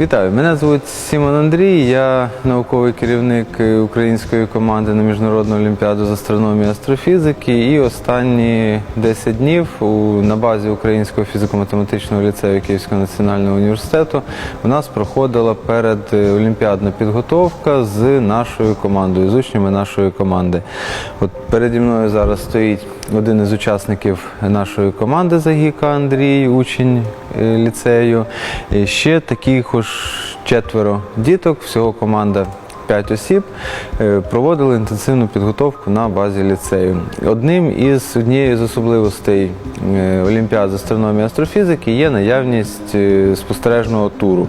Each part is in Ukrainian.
Вітаю, мене звуть Сімон Андрій. Я науковий керівник української команди на міжнародну олімпіаду з астрономії і астрофізики. І останні 10 днів на базі Українського фізико-математичного ліцею Київського національного університету у нас проходила перед е, підготовка з нашою командою, з учнями нашої команди. От переді мною зараз стоїть один із учасників нашої команди Загіка Андрій, учень ліцею. І ще таких ось четверо діток, всього команда. П'ять осіб е, проводили інтенсивну підготовку на базі ліцею. Одним із однією з особливостей е, Олімпіад з астрономії і астрофізики є наявність е, спостережного туру.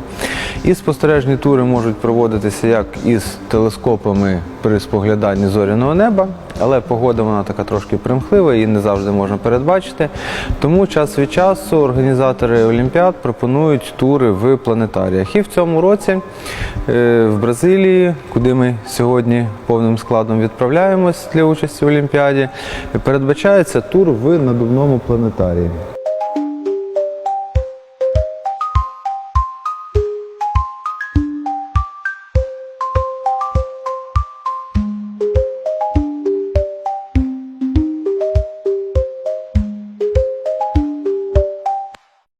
І спостережні тури можуть проводитися як із телескопами при спогляданні зоряного неба, але погода вона така трошки примхлива, її не завжди можна передбачити. Тому час від часу організатори Олімпіад пропонують тури в планетаріях. І в цьому році е, в Бразилії, куди ми сьогодні повним складом відправляємось для участі в Олімпіаді, передбачається тур в надувному планетарії.